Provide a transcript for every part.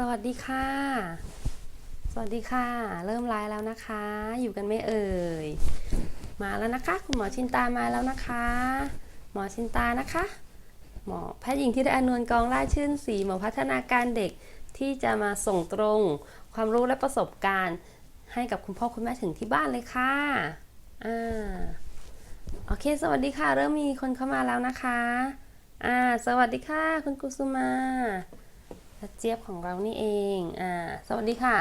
สวัสดีค่ะ สวัสดีค่ะ เริ่มไลฟ์แล้วนะคะ อยู่กันไม่เอ่ย มาแล้วนะคะ คุณหมอชินตามาแล้วนะคะ หมอชินตานะคะ หมอแพทย์หญิงที่ได้อนวลกองราชชื่นศรีหมอพัฒนาการเด็กที่จะมาส่งตรงความรู้และประสบการณ์ให้กับคุณพ่อคุณแม่ถึงที่บ้านเลยค่ะ อ่า โอเค สวัสดีค่ะ เริ่มมีคนเข้ามาแล้วนะคะ อ่า สวัสดีค่ะ คุณกุสุมา และเจี๊ยบของเรานี่เอง อ่า สวัสดีค่ะ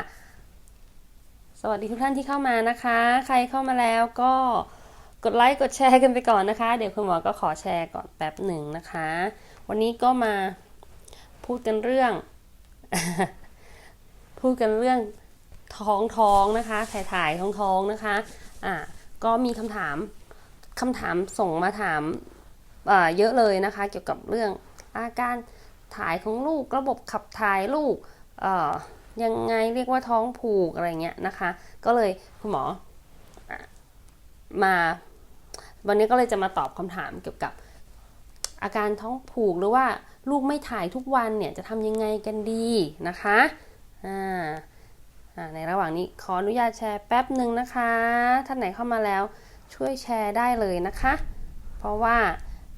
สวัสดีทุกท่านที่เข้ามานะคะ ใครเข้ามาแล้วก็กดไลค์กดแชร์กันไปก่อนนะคะ เดี๋ยวคุณหมอก็ขอแชร์ก่อนแป๊บหนึ่งนะคะ วันนี้ก็มาพูดกันเรื่อง พูดกันเรื่องท้องท้องนะคะ ถ่ายถ่ายท้องท้องนะคะ อ่า ก็มีคำถามคำถามส่งมาถามอ่าเยอะเลยนะคะ เกี่ยวกับเรื่องอาการ ถ่ายของลูก ระบบขับถ่ายลูกเอ่อยังไงเรียกว่าท้องผูกอะไรเงี้ยนะคะ ก็เลยคุณหมอมา วันนี้ก็เลยจะมาตอบคำถามเกี่ยวกับอาการท้องผูกหรือว่าลูกไม่ถ่ายทุกวันเนี่ยจะทำยังไงกันดีนะคะอ่าในระหว่างนี้ขออนุญาตแชร์แป๊บหนึ่งนะคะ ท่านไหนเข้ามาแล้วช่วยแชร์ได้เลยนะคะ เพราะว่า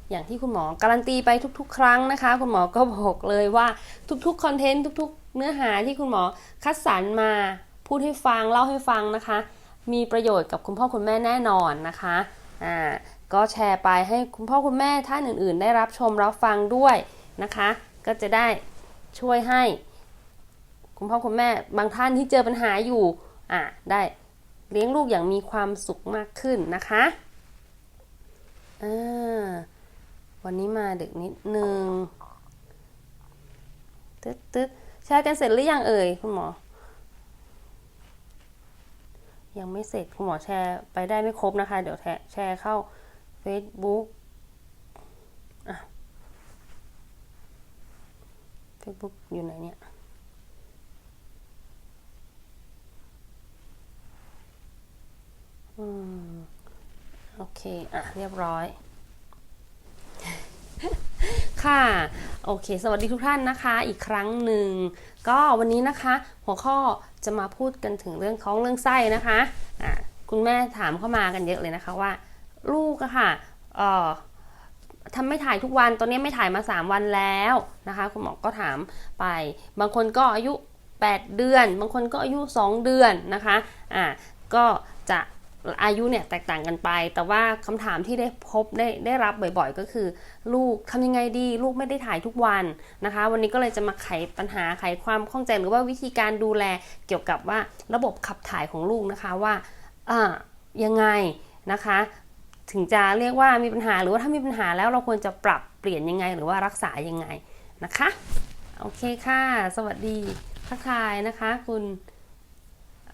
อย่างที่คุณหมอการันตีไปทุก ๆ ครั้งนะคะ คุณหมอก็บอกเลยว่าทุกๆคอนเทนต์ทุก ๆ เนื้อหาที่คุณหมอคัดสรรมาพูดให้ฟังเล่าให้ฟังนะคะ มีประโยชน์กับคุณพ่อคุณแม่แน่นอนนะคะอ่าก็แชร์ไปให้คุณพ่อคุณแม่ท่านอื่น ๆ ได้รับชมรับฟังด้วยนะคะ ก็จะได้ช่วยให้ คุณพ่อคุณแม่บางท่านที่เจอปัญหาอยู่อ่าได้เลี้ยงลูกอย่างมีความสุขมากขึ้นนะคะอ่า วันนี้มาดึกนิดนึงตึ๊ดตึ๊ดแชร์กันเสร็จหรือยังเอ่ยคุณหมอ ยังไม่เสร็จคุณหมอแชร์ไปได้ไม่ครบนะคะ เดี๋ยวแชร์เข้า Facebook อะ Facebook อยู่ไหนเนี่ยอืมโอเค อะ เรียบร้อย ค่ะ โอเค สวัสดีทุกท่านนะคะ อีกครั้งหนึ่ง ก็วันนี้นะคะ หัวข้อจะมาพูดกันถึงเรื่องของเรื่องไส้นะคะอะคุณแม่ถามเข้ามากันเยอะเลยนะคะว่า ลูกอะค่ะเอ่อทำไม่ถ่ายทุกวันตอนนี้ไม่ถ่ายมา 3 วันแล้วนะคะ คุณหมอก็ถามไป บางคนก็อายุ 8 เดือน บางคนก็อายุ 2 เดือนนะคะ อะก็จะ อายุเนี่ยแตกต่างกันไป แต่ว่าคำถามที่ได้พบได้ได้รับบ่อยๆ ก็คือ ลูกทำยังไงดี ลูกไม่ได้ถ่ายทุกวันนะคะ วันนี้ก็เลยจะมาไขปัญหาไขความข้องใจหรือว่าวิธีการดูแลเกี่ยวกับว่าระบบขับถ่ายของลูกนะคะว่าอ่ายังไงนะคะ ถึงจะเรียกว่ามีปัญหาหรือว่าถ้ามีปัญหาแล้วเราควรจะปรับเปลี่ยนยังไง หรือว่ารักษายังไงนะคะโอเคค่ะ สวัสดีทักทายนะคะ คุณ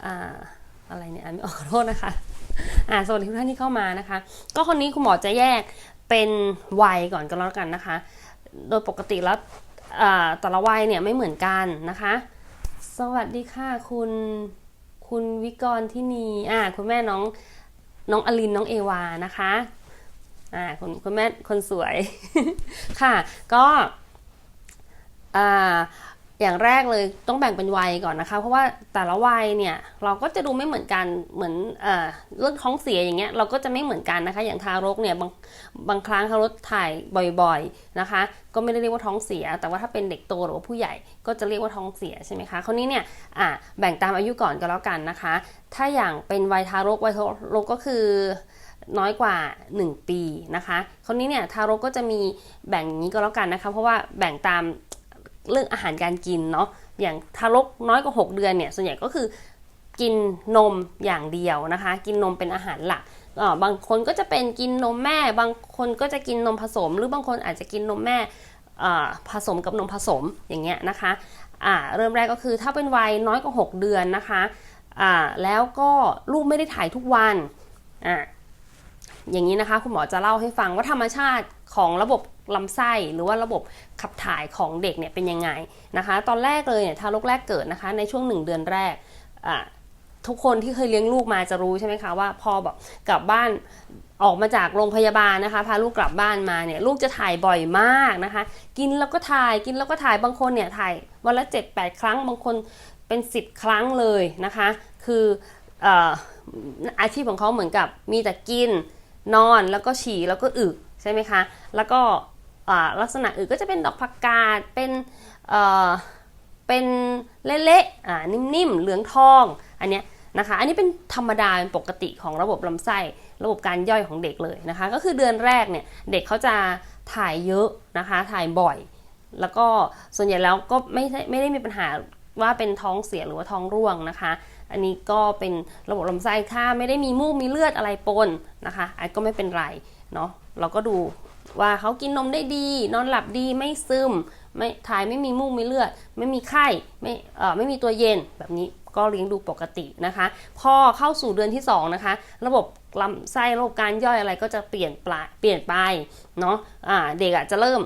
อ่าอะไรเนี่ยอ่านไม่ออกขอโทษนะคะ อ่าสวัสดีทุกท่านที่เข้ามานะคะ ก็คนนี้คุณหมอจะแยกเป็นวัยก่อนก็แล้วกันนะคะ โดยปกติแล้วแต่ละวัยเนี่ยไม่เหมือนกันนะคะ สวัสดีค่ะคุณคุณวิกรที่นีอ่าคุณแม่น้องน้องอลินน้องเอวานะคะอ่าคุณคุณแม่คนสวยค่ะ ก็อ่า อย่างแรกเลยต้องแบ่งเป็นวัยก่อนนะคะ เพราะว่าแต่ละวัยเนี่ยเราก็จะดูไม่เหมือนกันเหมือนเอ่อเรื่องท้องเสียอย่างเงี้ยเราก็จะไม่เหมือนกันนะคะ อย่างทารกเนี่ยบางบางครั้งทารกถ่ายบ่อยๆนะคะ ก็ไม่ได้เรียกว่าท้องเสีย แต่ว่าถ้าเป็นเด็กโตหรือว่าผู้ใหญ่ก็จะเรียกว่าท้องเสียใช่ไหมคะคราวนี้เนี่ยอ่าแบ่งตามอายุก่อนก็แล้วกันนะคะ ถ้าอย่างเป็นวัยทารกวัยทารกก็คือน้อยกว่า 1 ปีนะคะ คราวนี้เนี่ยทารกก็จะมีแบ่งอย่างนี้ก็แล้วกันนะคะ เพราะว่าแบ่งตาม เรื่องอาหารการกินเนาะอย่างทารกน้อยกว่า 6 เดือนเนี่ยส่วนใหญ่ก็คือกินนมอย่างเดียวนะคะ กินนมเป็นอาหารหลักบางคนก็จะเป็นกินนมแม่ บางคนก็จะกินนมผสม หรือบางคนอาจจะกินนมแม่ผสมกับนมผสมอย่างเงี้ยนะคะเริ่มแรกก็คือถ้าเป็นวัยน้อยกว่า 6 เดือนนะคะแล้วก็ลูกไม่ได้ถ่ายทุกวันออย่างนี้นะคะคุณหมอจะเล่าให้ฟังว่าธรรมชาติ ของระบบลำไส้หรือว่าระบบขับถ่ายของเด็กเนี่ยเป็นยังไงนะคะ ตอนแรกเลยเนี่ยทารกแรกเกิดนะคะ ในช่วง 1 เดือนแรกทุกคนที่เคยเลี้ยงลูกมาจะรู้ใช่ไหมคะว่าพอแบบกลับบ้านออกมาจากโรงพยาบาลนะคะ พาลูกกลับบ้านมาเนี่ยลูกจะถ่ายบ่อยมากนะคะ กินแล้วก็ถ่ายกินแล้วก็ถ่ายบางคนเนี่ยถ่ายวันละ7 8 ครั้งบางคนเป็น 10 ครั้งเลยนะคะ คือออาชีพของเขาเหมือนกับมีแต่กินนอนแล้วก็ฉี่แล้วก็อึ ใช่ไหมคะ แล้วก็ลักษณะอื่นก็จะเป็นดอกผักกาด เป็นเอ่อเป็นเละๆนิ่มๆ เหลืองทอง อันเนี้ยนะคะ อันนี้เป็นธรรมดาเป็นปกติของระบบลำไส้ ระบบการย่อยของเด็กเลยนะคะ ก็คือเดือนแรกเนี่ยเด็กเขาจะถ่ายเยอะนะคะ ถ่ายบ่อย แล้วก็ส่วนใหญ่แล้วก็ไม่ได้ไม่ได้มีปัญหาว่าเป็นท้องเสียหรือว่าท้องร่วงนะคะ อันนี้ก็เป็นระบบลำไส้ถ้าไม่ได้มีมูกมีเลือดอะไรปนนะคะอันก็ไม่เป็นไร เนาะเราก็ดูว่าเขากินนมได้ดี นอนหลับดีไม่ซึม ไม่ถ่ายไม่มีมูกมีเลือด ไม่มีไข้ไม่เอ่อไม่มีตัวเย็นแบบนี้ก็เลี้ยงดูปกตินะคะ พอเข้าสู่เดือนที่ 2 นะคะ ระบบลำไส้ระบบการย่อยอะไรก็จะเปลี่ยนปลาเปลี่ยนไปเนาะอ่าเด็กอะจะเริ่ม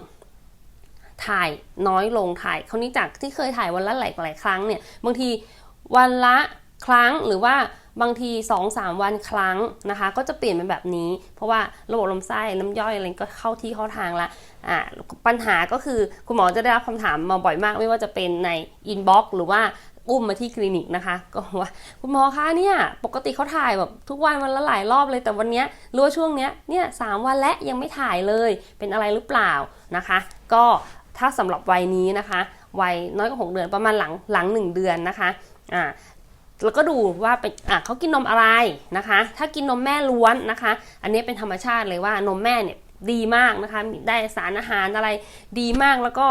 ถ่ายน้อยลงถ่ายคราวนี้จากที่เคยถ่ายวันละหลายหลายครั้งเนี่ยบางทีวันละครั้งหรือว่า บางที 2-3 วันครั้งนะคะ ก็จะเปลี่ยนเป็นแบบนี้ เพราะว่าระบบลำไส้น้ำย่อยอะไรก็เข้าที่เข้าทางละอ่าปัญหาก็คือคุณหมอจะได้รับคำถามมาบ่อยมาก ไม่ว่าจะเป็นในอินบ็อกซ์หรือว่าอุ้มมาที่คลินิกนะคะ ก็ว่าคุณหมอคะเนี่ยปกติเขาถ่ายแบบทุกวันวันละหลายรอบเลยแต่วันเนี้ยรือว่าช่วงเนี้ยเนี่ยสามวันและยังไม่ถ่ายเลยเป็นอะไรหรือเปล่านะคะ ก็ถ้าสำหรับวัยนี้นะคะวัยน้อยกว่า6เดือนประมาณหลังหลัง 1 เดือนนะคะอ่า แล้วก็ดูว่าเป็นอะเขากินนมอะไรนะคะ ถ้ากินนมแม่ล้วนนะคะ อันนี้เป็นธรรมชาติเลยว่านมแม่เนี่ยดีมากนะคะ ได้สารอาหารอะไรดีมากแล้วก็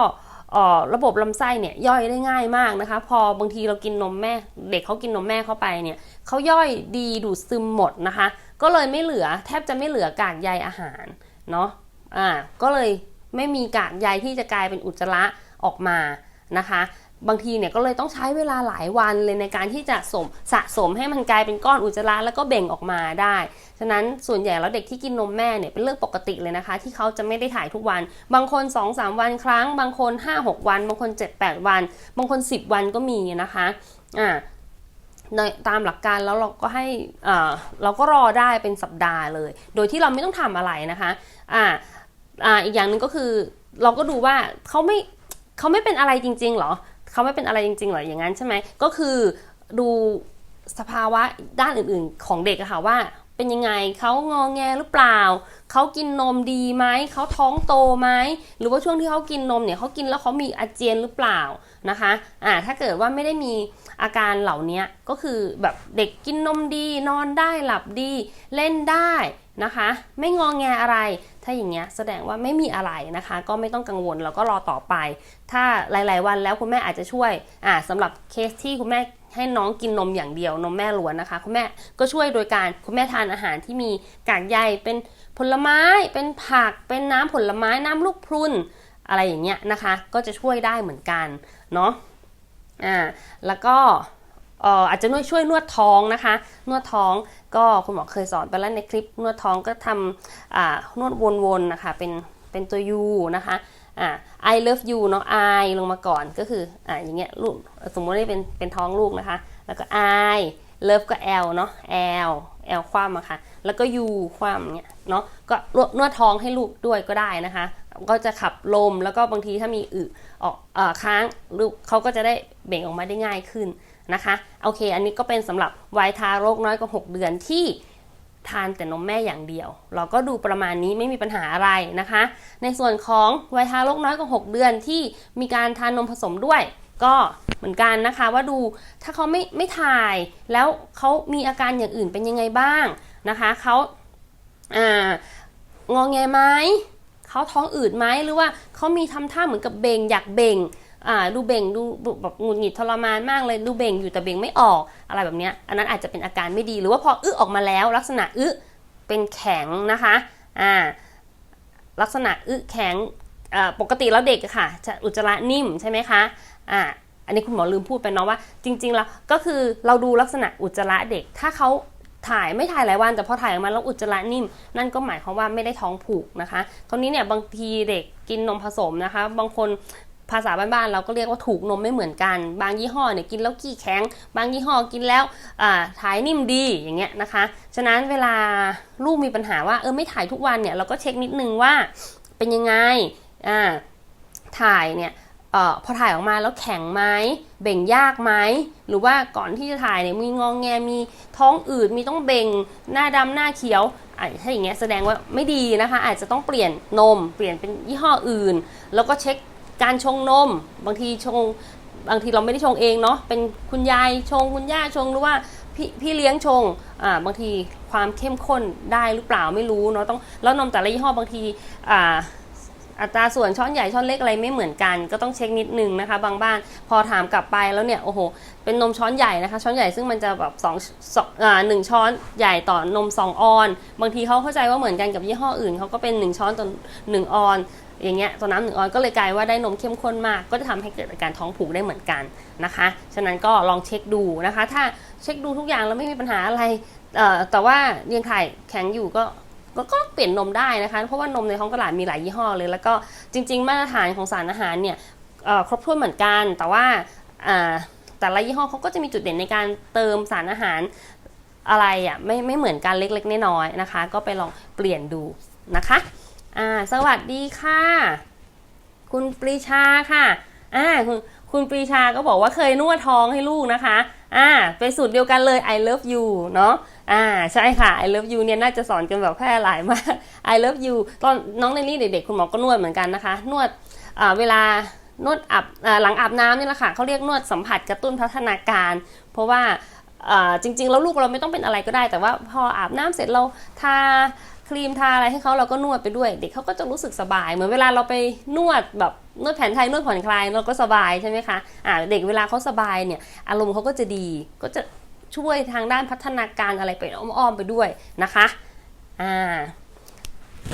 ระบบลำไส้เนี่ยย่อยได้ง่ายมากนะคะ พอบางทีเรากินนมแม่ เด็กเขากินนมแม่เข้าไปเนี่ยเขาย่อยดีดูดซึมหมดนะคะ ก็เลยไม่เหลือแทบจะไม่เหลือกากใยอาหารเนาะอ่าก็เลยไม่มีกากใยที่จะกลายเป็นอุจจาระออกมานะคะ บางทีเนี่ยก็เลยต้องใช้เวลาหลายวันเลยในการที่จะสมสะสมให้มันกลายเป็นก้อนอุจจาระแล้วก็เบ่งออกมาได้ ฉะนั้นส่วนใหญ่แล้วเด็กที่กินนมแม่เนี่ยเป็นเรื่องปกติเลยนะคะ ที่เขาจะไม่ได้ถ่ายทุกวัน บางคน 2-3 วันครั้ง บางคน 5-6 วัน บางคน 7-8 วัน บางคน 10 วันก็มีนะคะอ่าตามหลักการแล้วเราก็ให้อ่าเราก็รอได้เป็นสัปดาห์เลย โดยที่เราไม่ต้องทำอะไรนะคะอ่าอ่าอีกอย่างหนึ่งก็คือเราก็ดูว่าเขาไม่เขาไม่เป็นอะไรจริงๆหรอ เขาไม่เป็นอะไรจริงๆหรออย่างนั้นใช่ไหมก็คือดูสภาวะด้านอื่นๆ ของเด็กอะค่ะว่าเป็นยังไงเขางอแงหรือเปล่า เขากินนมดีไหม เขาท้องโตไหม หรือว่าช่วงที่เขากินนมเนี่ยเขากินแล้วเขามีอาเจียนหรือเปล่านะคะอ่าถ้าเกิดว่าไม่ได้มีอาการเหล่านี้ก็คือแบบเด็กกินนมดี นอนได้หลับดี เล่นได้ นะคะ ไม่งอแงอะไร ถ้าอย่างเงี้ยแสดงว่าไม่มีอะไรนะคะ ก็ไม่ต้องกังวลแล้วก็รอต่อไป ถ้าหลาย ๆ วันแล้วคุณแม่อาจจะช่วยอ่าสำหรับเคสที่คุณแม่ให้น้องกินนมอย่างเดียวนมแม่ล้วนนะคะ คุณแม่ก็ช่วยโดยการคุณแม่ทานอาหารที่มีกากใยเป็นผลไม้ เป็นผัก เป็นน้ำผลไม้น้ำลูกพรุนอะไรอย่างเงี้ยนะคะ ก็จะช่วยได้เหมือนกันเนาะอ่าแล้วก็ อาจจะนวดช่วยนวดท้องนะคะ นวดท้องก็คุณหมอเคยสอนไปแล้วในคลิปนวดท้องก็ทำนวดวนๆนะคะเป็นเป็นตัว U นะคะอ่า I love you เนาะ I ลงมาก่อนก็คืออ่าอย่างเงี้ยลูกสมมติว่าเป็นเป็นท้องลูกนะคะ แล้วก็ I love ก็ L เนาะ L L คว่ำอะค่ะ แล้วก็ U คว่ำเงี้ยเนาะก็นวดท้องให้ลูกด้วยก็ได้นะคะ ก็จะขับลมแล้วก็บางทีถ้ามีอึออกอค้างลูกเขาก็จะได้เบ่งออกมาได้ง่ายขึ้นนะคะโอเค อันนี้ก็เป็นสำหรับวัยทารกน้อยกว่า 6 เดือนที่ทานแต่นมแม่อย่างเดียว เราก็ดูประมาณนี้ไม่มีปัญหาอะไรนะคะ ในส่วนของวัยทารกน้อยกว่า 6 เดือนที่มีการทานนมผสมด้วย ก็เหมือนกันนะคะว่าดูถ้าเขาไม่ไม่ถ่ายแล้วเขามีอาการอย่างอื่นเป็นยังไงบ้างนะคะเขาอ่างอแงไหม เขาท้องอืดไหมหรือว่าเขามีทำท่าเหมือนกับเบ่งอยากเบ่งอ่าดูเบ่งดูแบบหงุดหงิดทรมานมากเลยดูเบ่งอยู่แต่เบ่งไม่ออกอะไรแบบเนี้ยอันนั้นอาจจะเป็นอาการไม่ดีหรือว่าพออึออกมาแล้ว ลักษณะอึเป็นแข็งนะคะอ่าลักษณะอึแข็งปกติแล้วเด็กค่ะจะอุจจาระนิ่มใช่ไหมคะอ่าอันนี้คุณหมอลืมพูดไปเนาะว่า จริง ๆ แล้วก็คือเราดูลักษณะอุจจาระเด็ก ถ้าเขา ถ่ายไม่ถ่ายหลายวันแต่พอถ่ายออกมาแล้วอุจจาระนิ่ม นั่นก็หมายความว่าไม่ได้ท้องผูกนะคะคราวนี้เนี่ยบางทีเด็กกินนมผสมนะคะ บางคนภาษาบ้านๆเราก็เรียกว่าถูกนมไม่เหมือนกัน บางยี่ห้อเนี่ยกินแล้วขี้แข็ง บางยี่ห้อกินแล้วถ่ายนิ่มดีอย่างเงี้ยนะคะ ฉะนั้นเวลาลูกมีปัญหาว่าเออไม่ถ่ายทุกวันเนี่ยเราก็เช็คนิดนึงว่าเป็นยังไงอ่าถ่ายเนี่ย ออพอถ่ายออกมาแล้วแข็งไหมเบ่งยากไหมหรือว่าก่อนที่จะถ่ายเนี่ยมีงองแงมีท้องอืดมีต้องเบ่งหน้าดำหน้าเขียวอะถ้าอย่างเงี้ยแสดงว่าไม่ดีนะคะ อาจจะต้องเปลี่ยนนม เปลี่ยนเป็นยี่ห้ออื่น แล้วก็เช็คการชงนม บางทีชงบางทีเราไม่ได้ชงเองเนาะเป็นคุณยายชงคุณย่าชงหรือว่าพี่พี่เลี้ยงชงอ่าบางทีความเข้มข้นได้หรือเปล่าไม่รู้เนาะต้องแล้วนมแต่ละยี่ห้อบางทีอ่า อัตราส่วนช้อนใหญ่ช้อนเล็กอะไรไม่เหมือนกัน ก็ต้องเช็คนิดนึงนะคะ บางบ้านพอถามกลับไปแล้วเนี่ยโอ้โหเป็นนมช้อนใหญ่นะคะ ช้อนใหญ่ซึ่งมันจะแบบสองสองอ่าหนึ่งช้อนใหญ่ต่อนมสองออน บางทีเขาเข้าใจว่าเหมือนกันกับยี่ห้ออื่นเขาก็เป็นหนึ่งช้อนต่อหนึ่งออน อย่างเงี้ยตัวน้ำหนึ่งออนก็เลยกลายว่าได้นมเข้มข้นมาก ก็จะทำให้เกิดอาการท้องผูกได้เหมือนกันนะคะฉะนั้นก็ลองเช็คดูนะคะ ถ้าเช็คดูทุกอย่างแล้วไม่มีปัญหาอะไรแต่ว่ายังถ่แข็งอยู่ก็ ก็ก็เปลี่ยนนมได้นะคะ เพราะว่านมในท้องตลาดมีหลายยี่ห้อเลย แล้วก็จริง ๆ มาตรฐานของสารอาหารเนี่ยครบถ้วนเหมือนกัน แต่ว่าแต่ละยี่ห้อเขาก็จะมีจุดเด่นในการเติมสารอาหารอะไรอะไม่ไม่เหมือนกันเล็กๆน้อยๆนะคะ ก็ไปลองเปลี่ยนดูนะคะอ่าสวัสดีค่ะ คุณปรีชาค่ะอ่าคุณคุณปรีชาก็บอกว่าเคยนวดท้องให้ลูกนะคะอ่าไปสูตรเดียวกันเลย I love you เนาะ อ่าใช่ค่ะ I love you เนี่ยน่าจะสอนกันแบบแพร่หลายมาก I love you ตอนน้องในนี่เด็กๆ คุณหมอก็นวดเหมือนกันนะคะ นวดเวลานวดอาบอหลังอาบน้ำนี่แหละค่ะเขาเรียกนวดสัมผัสกระตุ้นพัฒนาการ เพราะว่าจริงๆ แล้วลูกเราไม่ต้องเป็นอะไรก็ได้ แต่ว่าพออาบน้ำเสร็จเราทาครีมทาอะไรให้เขาเราก็นวดไปด้วย เด็กเขาก็จะรู้สึกสบาย เหมือนเวลาเราไปนวดแบบนวดแผนไทยนวดผ่อนคลายเราก็สบายใช่ไหมคะอ่าเด็กเวลาเขาสบายเนี่ยอารมณ์เขาก็จะดีก็จะ ช่วยทางด้านพัฒนาการอะไรไปอ้อมๆไปด้วยนะคะอ่า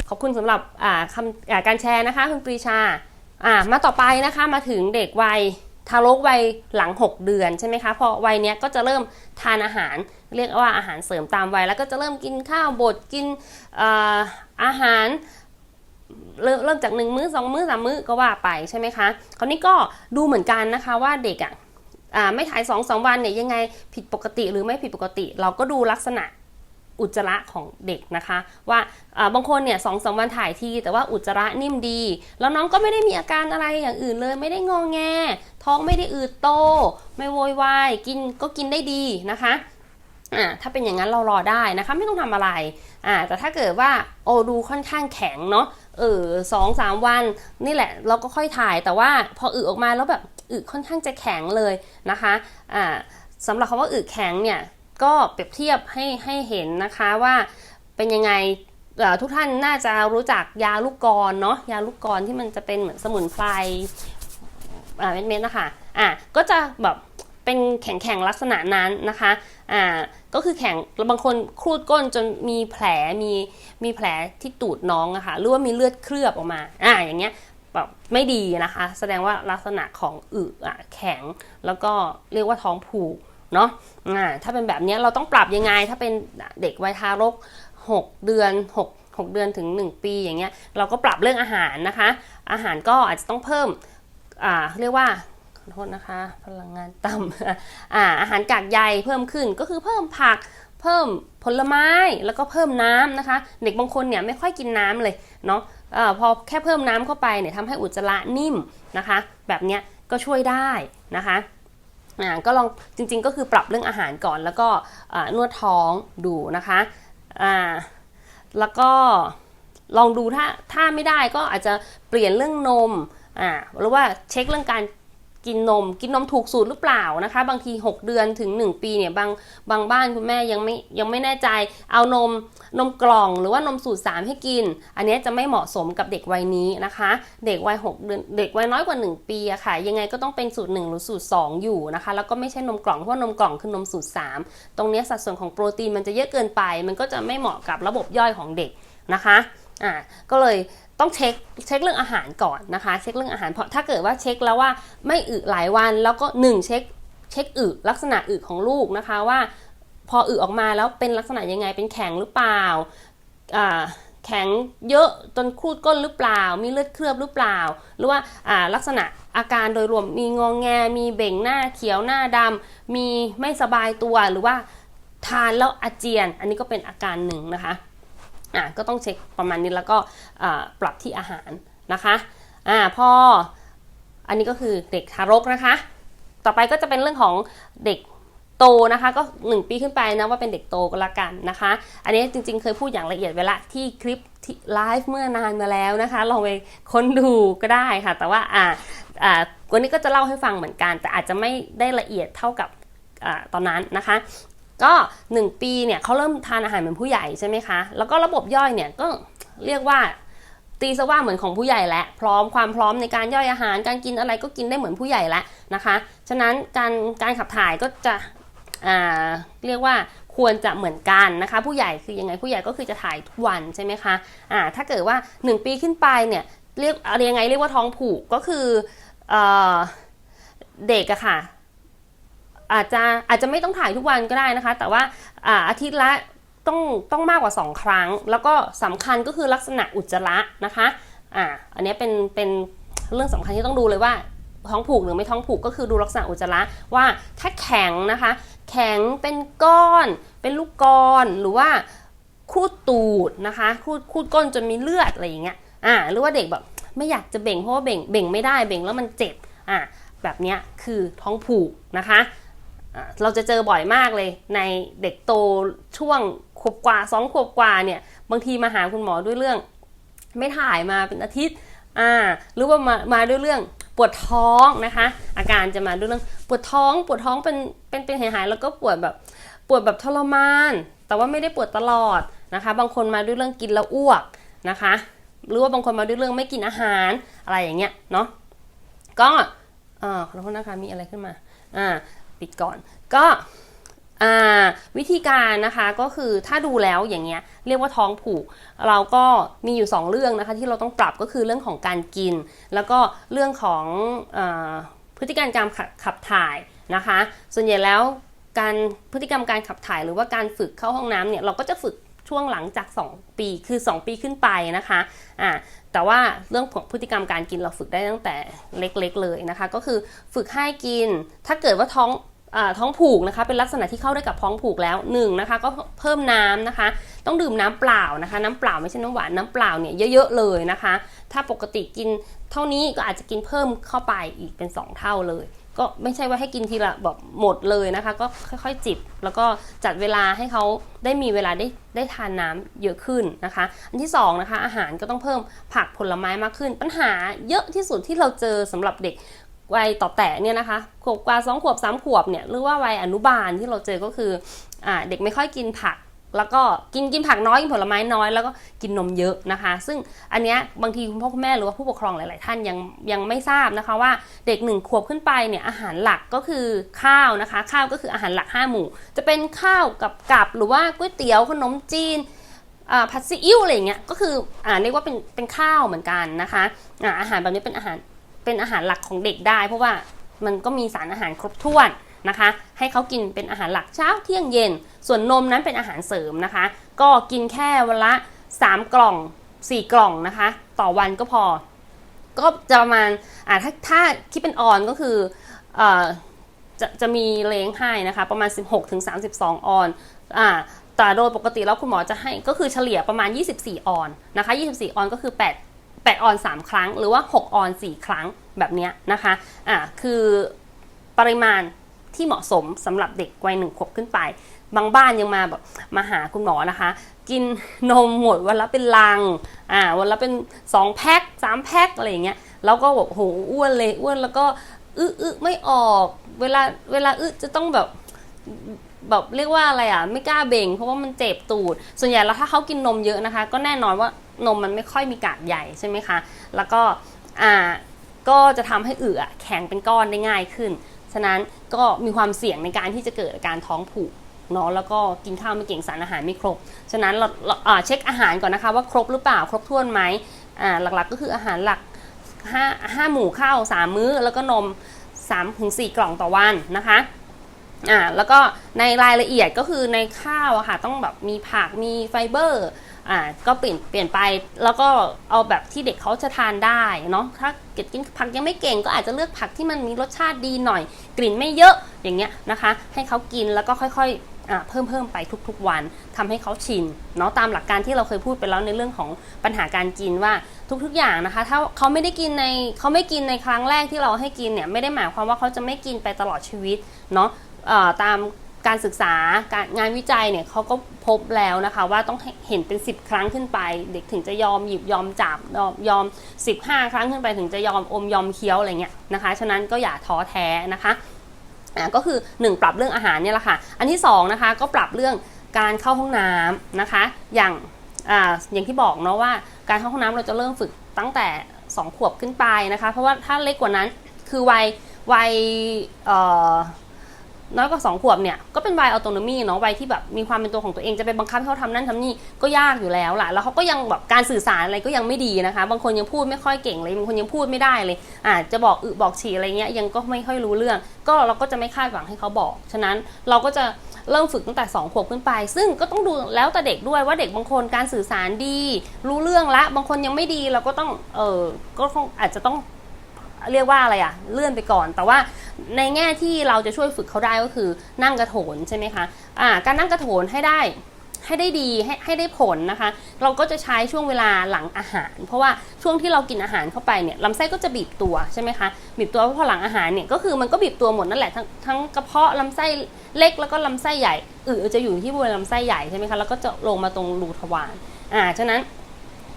ขอบคุณสำหรับอ่าคำาการแชร์นะคะคุณปรีชาอ่ามาต่อไปนะคะมาถึงเด็กวัยทารกวัยหลัง 6 เดือนใช่ไหมคะพอวัยเนี้ยก็จะเริ่มทานอาหาร เรียกว่าอาหารเสริมตามวัยแล้วก็จะเริ่มกินข้าวบดกินออาหารเริ่มเริ่มจากหนึ่งมื้อสองมื้อสามมื้อก็ว่าไปใช่ไหมคะคราวนี้ก็ดูเหมือนกันนะคะว่าเด็กอะอ่า ไม่ถ่ายสองสวันเนี่ยยังไงผิดปกติหรือไม่ผิดปกติ เราก็ดูลักษณะอุจจาระของเด็กนะคะ ว่าาบางคนเนี่ยสองสวันถ่ายที แต่ว่าอุจจาระนิ่มดี แล้วน้องก็ไม่ได้มีอาการอะไรอย่างอื่นเลย ไม่ได้งองแง ท้องไม่ได้อืดโต ไม่โวยวายกินก็กินได้ดีนะคะอ่าถ้าเป็นอย่างนั้นเรารอได้นะคะไม่ต้องทำอะไรอ่าแต่ถ้าเกิดว่าโอ้ดูค่อนข้างแข็งเนาะเออสองสามวันนี่แหละ เราก็ค่อยถ่ายแต่ว่าพออึออกมาแล้วแบบ อึค่อนข้างจะแข็งเลยนะคะอ่าสำหรับคำว่าอึแข็งเนี่ยก็เปรียบเทียบให้ให้เห็นนะคะว่าเป็นยังไงทุกท่านน่าจะรู้จักยาลูกกรอนเนาะยาลูกกรอนที่มันจะเป็นเหมือนสมุนไพรเม็ดๆนะคะอะก็จะแบบเป็นแข็งๆลักษณะนั้นนะคะอ่าก็คือแข็งบางคนครูดก้นจนมีแผลมีมีแผลที่ตูดน้องอะค่ะหรือว่ามีเลือดเคลือบออกมาอ่าอย่างเงี้ย แบบไม่ดีนะคะ แสดงว่าลักษณะของอึอะแข็ง แล้วก็เรียกว่าท้องผูกเนาะอ่าถ้าเป็นแบบนี้เราต้องปรับยังไง ถ้าเป็นเด็กวัยทารก 6 เดือน 6 6 เดือนถึง 1 ปีอย่างเงี้ยเราก็ปรับเรื่องอาหารนะคะ อาหารก็อาจจะต้องเพิ่มอ่าเรียกว่าขอโทษนะคะ พลังงานต่ำอ่าอาหารกากใยเพิ่มขึ้นก็คือเพิ่มผัก เพิ่มผลไม้แล้วก็เพิ่มน้ำนะคะ เด็กบางคนเนี่ยไม่ค่อยกินน้ำเลยเนาะอพอแค่เพิ่มน้ำเข้าไปเนี่ยทำให้อุจจาระนิ่มนะคะ แบบเนี้ยก็ช่วยได้นะคะอ่าก็ลองจริงๆก็คือปรับเรื่องอาหารก่อนแล้วก็นวดท้องดูนะคะอ่าแล้วก็ลองดูถ้าถ้าไม่ได้ก็อาจจะเปลี่ยนเรื่องนมอ่าหรือว่าเช็คเรื่องการ กินนม กินนมถูกสูตรหรือเปล่านะคะ บางที 6 เดือนถึง 1 ปีเนี่ยบางบางบ้านคุณแม่ยังไม่ยังไม่แน่ใจ เอานมนมกล่องหรือว่านมสูตร 3 ให้กิน อันนี้จะไม่เหมาะสมกับเด็กวัยนี้นะคะ เด็กวัย6เดือนเด็กวัยน้อยกว่า 1 ปีอะค่ะ ยังไงก็ต้องเป็นสูตร 1 หรือสูตร 2 อยู่นะคะ แล้วก็ไม่ใช่นมกล่องเพราะนมกล่องคือนมสูตร 3 ตรงนี้สัดส่วนของโปรตีนมันจะเยอะเกินไป มันก็จะไม่เหมาะกับระบบย่อยของเด็กนะคะ อ่าก็เลยต้องเช็คเช็คเรื่องอาหารก่อนนะคะ เช็คเรื่องอาหารเพราะถ้าเกิดว่าเช็คแล้วว่าไม่อึหลายวันแล้วก็หนึ่งเช็คเช็คอึลักษณะอึของลูกนะคะว่า พออึออกมาแล้วเป็นลักษณะยังไงเป็นแข็งหรือเปล่าอ่าแข็งเยอะจนครูดก้นหรือเปล่า มีเลือดเคลือบหรือเปล่า หรือว่าาลักษณะอาการโดยรวมมีงองแง มีเบ่งหน้าเขียวหน้าดำมีไม่สบายตัวหรือว่าทานแล้วอาเจียน อันนี้ก็เป็นอาการหนึ่งนะคะ อะก็ต้องเช็คประมาณนี้แล้วก็ปรับที่อาหารนะคะอ่าพออันนี้ก็คือเด็กทารกนะคะ ต่อไปก็จะเป็นเรื่องของเด็กโตนะคะก็ 1 ปีขึ้นไปนะว่าเป็นเด็กโตก็แล้วกันนะคะ อันนี้จริงๆ เคยพูดอย่างละเอียดไว้ละที่คลิปที่ไลฟ์เมื่อนานมาแล้วนะคะ ลองไปค้นดูก็ได้ค่ะ แต่ว่าอ่าอ่าวันนี้ก็จะเล่าให้ฟังเหมือนกัน แต่อาจจะไม่ได้ละเอียดเท่ากับอตอนนั้นนะคะ ก็ 1 ปีเนี่ยเขาเริ่มทานอาหารเหมือนผู้ใหญ่ใช่ไหมคะ แล้วก็ระบบย่อยเนี่ยก็เรียกว่าตีซะว่าเหมือนของผู้ใหญ่แล้วพร้อมความพร้อมในการย่อยอาหารการกินอะไรก็กินได้เหมือนผู้ใหญ่แล้วนะคะ ฉะนั้นการการขับถ่ายก็จะเรียกว่าควรจะเหมือนกันนะคะ ผู้ใหญ่คือยังไงผู้ใหญ่ก็คือจะถ่ายทุกวันใช่ไหมคะอ่าถ้าเกิดว่า 1 ปีขึ้นไปเนี่ยเรียกอะไรยังไงเรียกว่าท้องผูกก็คือเออเด็กอะค่ะ อาจจะอาจจะไม่ต้องถ่ายทุกวันก็ได้นะคะ แต่ว่าอาอาทิตย์ละต้องต้องมากกว่า 2 ครั้ง แล้วก็สำคัญก็คือลักษณะอุจจาระนะคะอ่าอันนี้เป็นเป็นเรื่องสำคัญที่ต้องดูเลยว่าท้องผูกหรือไม่ท้องผูกก็คือดูลักษณะอุจจาระว่าถ้าแข็งนะคะ แข็งเป็นก้อน เป็นลูกกรหรือว่าคูดตูดนะคะคูดคูดก้นจนมีเลือดอะไรอย่างเงี้ยอ่าหรือว่าเด็กแบบไม่อยากจะเบ่งเพราะว่าเบ่งเบ่งไม่ได้เบ่งแล้วมันเจ็บอ่าแบบเนี้ยคือท้องผูกนะคะ เราจะเจอบ่อยมากเลย ในเด็กโตช่วงขวบกว่าสองขวบกว่าเนี่ย บางทีมาหาคุณหมอด้วยเรื่อง ไม่ถ่ายมาเป็นอาทิตย์อ่าหรือว่ามามาด้วยเรื่องปวดท้องนะคะ อาการจะมาด้วยเรื่องปวดท้องปวดท้องเป็นเป็นเป็นหายๆแล้วก็ปวดแบบปวดแบบทรมาน แต่ว่าไม่ได้ปวดตลอดนะคะ บางคนมาด้วยเรื่องกินแล้วอ้วกนะคะ หรือว่าบางคนมาด้วยเรื่องไม่กินอาหารอะไรอย่างเงี้ยเนาะก็อ่าขอโทษนะคะมีอะไรขึ้นมาอ่า ปิดก่อน ก็วิธีการนะคะก็คือถ้าดูแล้วอย่างเงี้ยเรียกว่าท้องผูก เราก็มีอยู่ 2 เรื่องนะคะที่เราต้องปรับก็คือเรื่องของการกิน แล้วก็เรื่องของอพฤติกรรมการขับถ่ายนะคะ ส่วนใหญ่แล้วการพฤติกรรมการขับถ่ายหรือว่าการฝึกเข้าห้องน้ำเนี่ยเราก็จะฝึกช่วงหลังจาก 2 ปีคือ 2 ปีขึ้นไปนะคะอ่าแต่ว่าเรื่องของพฤติกรรมการกินเราฝึกได้ตั้งแต่เล็กๆเลยนะคะ ก็คือฝึกให้กิน ถ้าเกิดว่าท้อง ท้องผูกนะคะ เป็นลักษณะที่เข้าได้กับท้องผูกแล้วหนึ่งนะคะก็เพิ่มน้ำนะคะ ต้องดื่มน้ำเปล่านะคะ น้ำเปล่าไม่ใช่น้ำหวานน้ำเปล่าเนี่ยเยอะๆเลยนะคะ ถ้าปกติกินเท่านี้ก็อาจจะกินเพิ่มเข้าไปอีกเป็น 2 เท่าเลย ก็ไม่ใช่ว่าให้กินทีละแบบหมดเลยนะคะ ก็ค่อยๆจิบ แล้วก็จัดเวลาให้เขาได้มีเวลาได้ได้ทานน้ำเยอะขึ้นนะคะ อันที่สองนะคะอาหารก็ต้องเพิ่มผักผลไม้มากขึ้น ปัญหาเยอะที่สุดที่เราเจอสำหรับเด็ก วัยต่อแต่เนี่ยนะคะขวบกว่าสองขวบสามขวบเนี่ยหรือว่าวัยอนุบาลที่เราเจอก็คืออเด็กไม่ค่อยกินผัก แล้วก็กินกินผักน้อยกินผลไม้น้อยแล้วก็กินนมเยอะนะคะ ซึ่งอันเนี้ยบางทีคุณพ่อคุณแม่หรือว่าผู้ปกครองหลาย ๆ ท่านยังยังไม่ทราบนะคะว่าเด็กหนึ่งขวบขึ้นไปเนี่ยอาหารหลักก็คือข้าวนะคะ ข้าวก็คืออาหารหลัก 5 หมู่ จะเป็นข้าวกับกับหรือว่าก๋วยเตี๋ยวขนมจีนผัดซีอิ๊วอะไรเงี้ยก็คืออ่าเรียกว่าเป็นเป็นข้าวเหมือนกันนะคะอ่าอาหารแบบนี้เป็นอาหาร เป็นอาหารหลักของเด็กได้ เพราะว่ามันก็มีสารอาหารครบถ้วนนะคะ ให้เขากินเป็นอาหารหลักเช้าเที่ยงเย็น ส่วนนมนั้นเป็นอาหารเสริมนะคะ ก็กินแค่วันละ 3 กล่อง 4 กล่องนะคะ ต่อวันก็พอ ก็จะประมาณอ่าถ้าถ้าคิดเป็นออนก็คือเอ่อจะจะมีเลงให้นะคะ ประมาณ 16-32 ออนอ่าแต่โดยปกติแล้วคุณหมอจะให้ก็คือเฉลี่ยประมาณ 24 ออนนะคะ 24 ออนก็คือ 8 8 ออน 3 ครั้ง หรือว่า 6 ออน 4 ครั้งแบบเนี้ยนะคะอ่าคือปริมาณที่เหมาะสมสำหรับเด็กวัยหนึ่งขวบขึ้นไป บางบ้านยังมาแบบมาหาคุณหมอนะคะ กินนมหมดวันละเป็นลังอ่าวันละเป็น 2 แพ็ค 3 แพ็คอะไรอย่างเงี้ยแล้วก็แบบโหอ้วนเลยอ้วนแล้วก็อึอึไม่ออก เวลาเวลาอึจะต้องแบบ แบบเรียกว่าอะไรอะไม่กล้าเบ่ง เพราะว่ามันเจ็บตูด ส่วนใหญ่แล้วถ้าเขากินนมเยอะนะคะ ก็แน่นอนว่านมมันไม่ค่อยมีกากใหญ่ใช่ไหมคะ แล้วก็อ่าก็จะทำให้อึอะแข็งเป็นก้อนได้ง่ายขึ้น ฉะนั้นก็มีความเสี่ยงในการที่จะเกิดอาการท้องผูกเนาะแล้วก็กินข้าวไม่เก่งสารอาหารไม่ครบ ฉะนั้นเราเราอ่าเช็คอาหารก่อนนะคะ ว่าครบหรือเปล่าครบถ้วนไหมอ่าหลักๆก็คืออาหารหลักห้าห้าหมู่ข้าวสามมื้อ แล้วก็นม3ถึง4กล่องต่อวันนะคะ อ่าแล้วก็ในรายละเอียดก็คือในข้าวอะค่ะต้องแบบมีผักมีไฟเบอร์อ่าก็เปลี่ยนเปลี่ยนไปแล้วก็เอาแบบที่เด็กเขาจะทานได้เนาะถ้าเกิดกินผักยังไม่เก่งก็อาจจะเลือกผักที่มันมีรสชาติดีหน่อย กลิ่นไม่เยอะอย่างเงี้ยนะคะ ให้เขากินแล้วก็ค่อยๆอ่าเพิ่มเพิ่มไปทุกๆ วันทำให้เขาชินเนาะตามหลักการที่เราเคยพูดไปแล้วในเรื่องของปัญหาการกินว่าทุกๆอย่างนะคะ ถ้าเขาไม่ได้กินในเขาไม่กินในครั้งแรกที่เราให้กินเนี่ยไม่ได้หมายความว่าเขาจะไม่กินไปตลอดชีวิตเนาะ ตามการศึกษาการงานวิจัยเนี่ยเขาก็พบแล้วนะคะว่าต้องเห็นเป็น 10 ครั้งขึ้นไป เด็กถึงจะยอมหยิบยอมจับยอมยอม 15 ครั้งขึ้นไปถึงจะยอมอมยอมเคี้ยวอะไรเงี้ยนะคะฉะนั้นก็อย่าท้อแท้นะคะอ่าก็คือ 1 ปรับเรื่องอาหารเนี่ยแหละค่ะ อันที่2นะคะก็ปรับเรื่องการเข้าห้องน้ำนะคะ อย่างอ่าอย่างที่บอกเนาะว่าการเข้าห้องน้ำเราจะเริ่มฝึกตั้งแต่ 2 ขวบขึ้นไปนะคะ เพราะว่าถ้าเล็กกว่านั้นคือวัยวัยเอ่อ น้อยกว่า2ขวบเนี่ยก็เป็นวัยออโตนมีเนาะวัยที่แบบมีความเป็นตัวของตัวเองจะไปบังคับให้เขาทำนั่นทำนี่ก็ยากอยู่แล้วล่ะ แล้วเขาก็ยังแบบการสื่อสารอะไรก็ยังไม่ดีนะคะ บางคนยังพูดไม่ค่อยเก่งเลยบางคนยังพูดไม่ได้เลยอ่าจะบอกอึบอกฉี่อะไรเงี้ยยังก็ไม่ค่อยรู้เรื่อง ก็เราก็จะไม่คาดหวังให้เขาบอก ฉะนั้นเราก็จะเริ่มฝึกตั้งแต่ 2 ขวบขึ้นไป ซึ่งก็ต้องดูแล้วแต่เด็กด้วยว่าเด็กบางคนการสื่อสารดี รู้เรื่องละ บางคนยังไม่ดีเราก็ต้องเออก็คงอาจจะต้อง เรียกว่าอะไรอะเลื่อนไปก่อน แต่ว่าในแง่ที่เราจะช่วยฝึกเขาได้ก็คือนั่งกระโถนใช่ไหมคะอ่าการนั่งกระโถนให้ได้ให้ได้ดีให้ให้ได้ผลนะคะ เราก็จะใช้ช่วงเวลาหลังอาหาร เพราะว่าช่วงที่เรากินอาหารเข้าไปเนี่ยลำไส้ก็จะบีบตัวใช่ไหมคะบีบตัวเพราะพอหลังอาหารเนี่ยก็คือมันก็บีบตัวหมดนั่นแหละทั้งทั้งกระเพาะลำไส้เล็กแล้วก็ลำไส้ใหญ่อือจะอยู่ที่บริเวณลำไส้ใหญ่ใช่ไหมคะแล้วก็จะลงมาตรงรูทวารอ่าฉะนั้น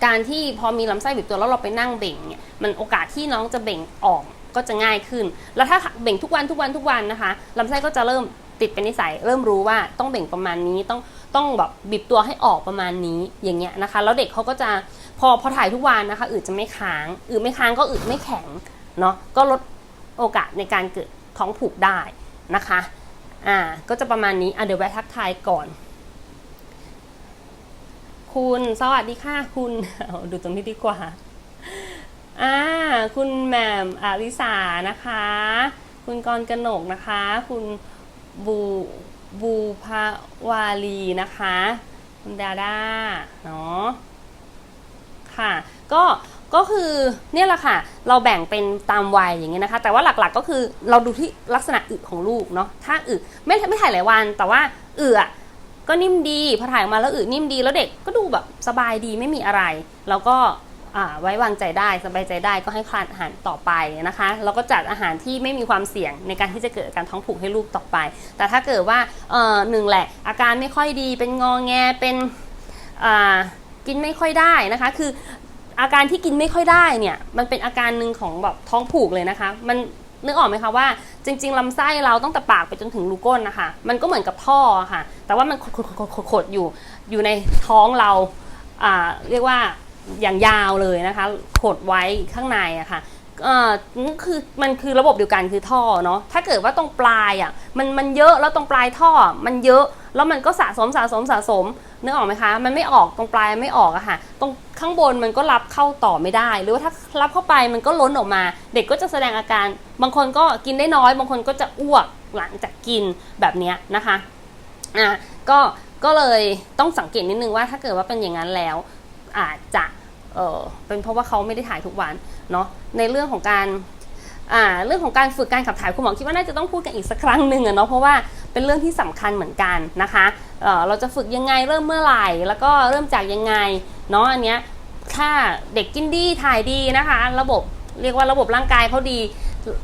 การที่พอมีลำไส้บีบตัวแล้วเราไปนั่งเบ่งเนี่ยมันโอกาสที่น้องจะเบ่งออกก็จะง่ายขึ้น แล้วถ้าเบ่งทุกวันทุกวันทุกวันนะคะลำไส้ก็จะเริ่มติดเป็นนิสัย เริ่มรู้ว่าต้องเบ่งประมาณนี้ต้องต้องแบบบีบตัวให้ออกประมาณนี้อย่างเงี้ยนะคะ แล้วเด็กเขาก็จะพอพอถ่ายทุกวันนะคะอืดจะไม่ค้างอืดไม่ค้างก็อืดไม่แข็งเนาะก็ลดโอกาสในการเกิดท้องผูกได้นะคะอ่าก็จะประมาณนี้อะเดี๋ยวแวะทักทายก่อน คุณ สวัสดีค่ะคุณดูตรงนี้ดีกว่าอ่าคุณแหม่มอาริสานะคะ คุณกรกนกนะคะ คุณบูบูพาวาลีนะคะ คุณดาดาเนาะค่ะ ก็ก็คือเนี่ยแหละค่ะ เราแบ่งเป็นตามวัยอย่างเงี้ยนะคะ แต่ว่าหลักๆก็คือเราดูที่ลักษณะอึของลูกเนาะถ้าอึไม่ไม่ถ่ายหลายวัน แต่ว่าอึอะ ก็นิ่มดีพอถ่ายออกมาแล้วอืดนิ่มดี แล้วเด็กก็ดูแบบสบายดีไม่มีอะไร แล้วก็ไว้วางใจได้สบายใจได้ก็ให้คลานอาหารต่อไปนะคะแล้วก็จัดอาหารที่ไม่มีความเสี่ยงในการที่จะเกิดการท้องผูกให้ลูกต่อไป แต่ถ้าเกิดว่าหนึ่งแหละอาการไม่ค่อยดีเป็นงอแงเป็นกินไม่ค่อยได้นะคะคืออาการที่กินไม่ค่อยได้เนี่ยมันเป็นอาการหนึ่งของแบบท้องผูกเลยนะคะมัน นึกออกไหมคะว่าจริง ๆลำไส้เราตั้งแต่ปากไปจนถึงลูกก้นนะคะมันก็เหมือนกับท่อค่ะ แต่ว่ามันขดๆอยู่อยู่ในท้องเราอ่าเรียกว่าอย่างยาวเลยนะคะขดไว้ข้างในอะค่ะเอ่อคือมันคือระบบเดียวกันคือท่อเนาะถ้าเกิดว่าตรงปลายอะมันมันเยอะแล้วตรงปลายท่อมันเยอะ แล้วมันก็สะสมสะสมสะสมนึกออกไหมคะ มันไม่ออกตรงปลายไม่ออกอะค่ะ ตรงข้างบนมันก็รับเข้าต่อไม่ได้ หรือว่าถ้ารับเข้าไปมันก็ล้นออกมา เด็กก็จะแสดงอาการ บางคนก็กินได้น้อย บางคนก็จะอ้วกหลังจากกินแบบนี้นะคะอะก็ก็เลยต้องสังเกตนิดนึงว่าถ้าเกิดว่าเป็นอย่างนั้นแล้วอาจจะเออเป็นเพราะว่าเขาไม่ได้ถ่ายทุกวันเนาะในเรื่องของการ อ่าเรื่องของการฝึกการขับถ่ายคุณหมอคิดว่าน่าจะต้องพูดกันอีกสักครั้งหนึ่งอะเนาะเพราะว่าเป็นเรื่องที่สำคัญเหมือนกันนะคะเเราจะฝึกยังไงเริ่มเมื่อไหร่ แล้วก็เริ่มจากยังไงเนาะอันเนี้ยถ้าเด็กกินดีถ่ายดีนะคะ ระบบเรียกว่าระบบร่างกายเขาดี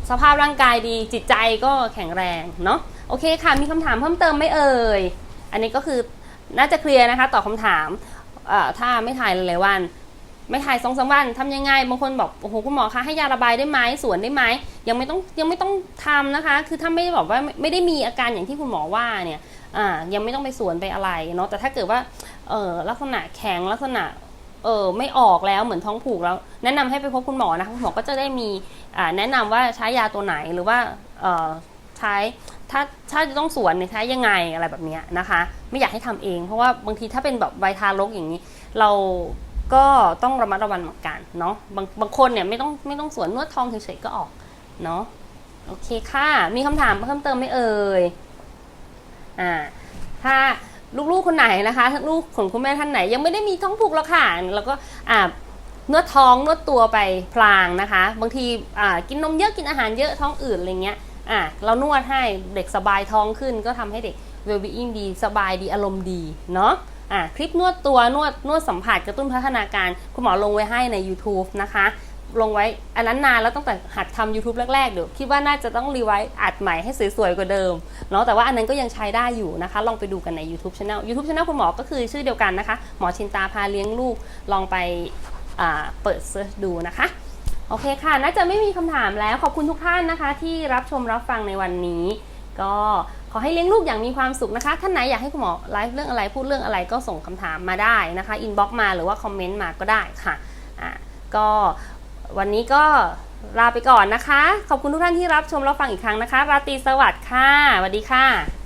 สภาพร่างกายดี จิตใจก็แข็งแรงเนาะโอเคค่ะมีคำถามเพิ่มเติมไหม่เอ่ยอันนี้ก็คือน่าจะเคลียร์นะคะตอบคำถามถ้าไม่ถ่ายหลายวัน ไม่ถ่ายสองสามวันทำยังไงบางคนบอกโอ้โหคุณหมอคะให้ยาระบายได้ไหมสวนได้ไหมยังไม่ต้องยังไม่ต้องทำนะคะ คือถ้าไม่บอกว่าไม่ได้มีอาการอย่างที่คุณหมอว่าเนี่ยอ่ายังไม่ต้องไปสวนไปอะไรเนาะแต่ถ้าเกิดว่าเออลักษณะแข็งลักษณะเออไม่ออกแล้วเหมือนท้องผูกแล้ว แนะนำให้ไปพบคุณหมอนะคะคุณหมอก็จะได้มีอ่าแนะนำว่าใช้ยาตัวไหนหรือว่าเออใช้ถ้าถ้าจะต้องสวนเนี่ยใช้ยังไงอะไรแบบเนี้ยนะคะ ไม่อยากให้ทำเอง เพราะว่าบางทีถ้าเป็นแบบไวทารกอย่างนี้ เรา ก็ต้องระมัดระวังเหมือนกันเนาะบางบางคนเนี่ยไม่ต้องไม่ต้องสวนนวดทองเฉยๆก็ออกเนาะโอเคค่ะ มีคำถามเพิ่มเติมไหมเอ่ยอ่าถ้าลูกๆคนไหนนะคะลูกของคุณแม่ท่านไหน ยังไม่ได้มีท้องผูกหรอกค่ะแล้วก็อ่านวดท้องนวดตัวไปพลางนะคะ บางทีอ่ากินนมเยอะกินอาหารเยอะท้องอืดอะไรเงี้ยอะเรานวดให้เด็กสบายท้องขึ้นก็ทำให้เด็ก well-being ดีสบายดีอารมณ์ดีเนาะ อะคลิปนวดตัวนวดนวดสัมผัสกระตุ้นพัฒนาการ คุณหมอลงไว้ให้ใน YouTube นะคะ ลงไว้อันนั้นนานแล้วตั้งแต่หัดทำ YouTube แรกๆเดี๋ยวคิดว่าน่าจะต้องรีไวซ์อัดใหม่ให้สวยๆกว่าเดิมเนาะแต่ว่าอันนั้นก็ยังใช้ได้อยู่นะคะ ลองไปดูกันใน YouTube Channel YouTube Channel คุณหมอก็คือชื่อเดียวกันนะคะ หมอชินตาพาเลี้ยงลูกลองไปเปิดเซิร์ชดูนะคะโอเคค่ะ น่าจะไม่มีคำถามแล้ว ขอบคุณทุกท่านนะคะ ที่รับชมรับฟังในวันนี้ ก็ ขอให้เลี้ยงลูกอย่างมีความสุขนะคะ ท่านไหนอยากให้คุณหมอไลฟ์เรื่องอะไรพูดเรื่องอะไรก็ส่งคำถามมาได้นะคะอินบ็อกมาหรือว่าคอมเมนต์มาก็ได้ค่ะอ่าก็วันนี้ก็ลาไปก่อนนะคะ ขอบคุณทุกท่านที่รับชมรับฟังอีกครั้งนะคะ ราตรีสวัสดิ์ค่ะสวัสดีค่ะ